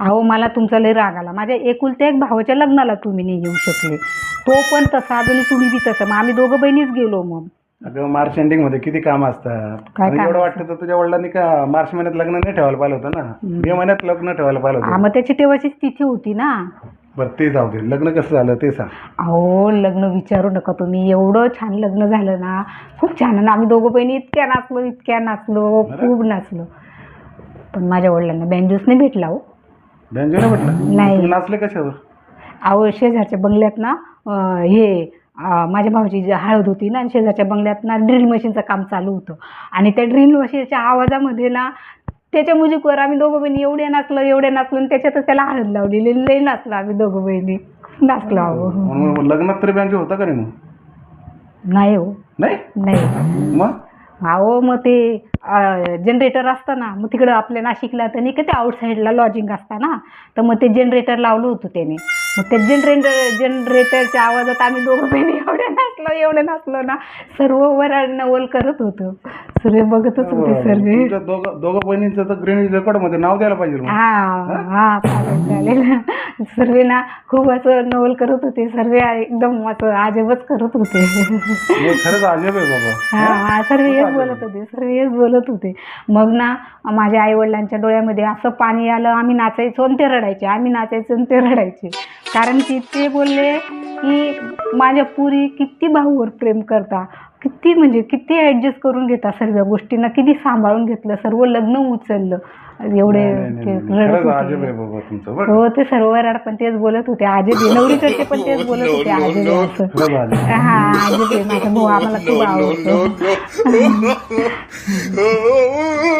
अहो मला तुमचा लय राग आला. माझ्या एकुलत्या एक भावाच्या लग्नाला तुम्ही नाही येऊ शकले. तो पण तसा अजून तुम्ही बी तसं. मग आम्ही दोघं बहिणीच गेलो मग. अगं मार्च एंडिंगमध्ये किती काम असतात? काय आणि काम एवढं वाटतं तर तुझ्या वडिलांनी का मार्च महिन्यात लग्न नाही ठेवायला पाहिलं होतं ना? मे महिन्यात लग्न ठेवायला पाहिलं हा होतं मग त्याची तेव्हाचीच तिथी होती ना. बरं ते जाऊ दे. लग्न कसं झालं ते सांग. अहो लग्न विचारू नका तुम्ही. एवढं छान लग्न झालं ना. खूप छान ना. आम्ही दोघं बहिणी इतक्या नाचलो इतक्या नाचलो. खूप नाचलो. पण माझ्या वडिलांना बँजूस नाही भेटला हो. नाही म्हटलं? नाही. तुम्ही नाचले कशावर? अहो शेजारच्या बंगल्यात ना अं, हे अं, माझ्या भावाची जी हळद होती ना आणि शेजारच्या बंगल्यात ना ड्रिल मशीनचं काम चालू होतं. आणि त्या ड्रिल मशीनच्या आवाजामध्ये ना त्याच्या मुजिकवर आम्ही दोघं बहिणी एवढे नाचलो एवढे नाचलो आणि त्याच्यातच त्याला हळद लावलेली लई नाचलो आम्ही दोघं बहिणी. नाचलो अहो मग लग्नात तरी बँजो होता का नाही मग? नाही हो. नाही? नाही. मग? अहो मग ते जनरेटर असतं ना मग तिकडं आपल्या नाशिकला तर नाही का ते आउटसाईडला लॉजिंग असतं ना तर मग ते जनरेटर लावलं होतं त्याने. मग त्या जनरेटर जनरेटरच्या आवाजात आम्ही दोघं बहिणी एवढे नाचलो एवढे नाचलो ना सर्व वर नवल करत होतो. सर्व बघतच होते सर्व. दोघं दोघं बहिणींचं तर ग्रीन रेकॉर्डमध्ये नाव द्यायला पाहिजे हा? हा चालेल चालेल. सर्व ना खूप असं नवल करत होते. सर्व एकदम असं आजबच करत होते. मग खरंच अजब आहे बाबा. हा हा? सर्व हेच बोलत होते सर्व हेच बोलत होते. मग ना माझ्या आईवडिलांच्या डोळ्यामध्ये असं पाणी आलं आम्ही नाचायचो आणि ते रडायचे आम्ही नाचायचो आणि ते रडायचे. कारण की ते बोलले की माझ्या पुरी किती भाऊवर प्रेम करता. किती म्हणजे किती ॲडजस्ट करून घेता सर्व गोष्टींना? किती सांभाळून घेतलं? सर्व लग्न उचललं. एवढे हो ते सर्व रड पण तेच बोलत होते. आजबी नवरीकडचे पण तेच बोलत होते आहे. हा आजबी माझा भाऊ आम्हाला खूप आवडतो.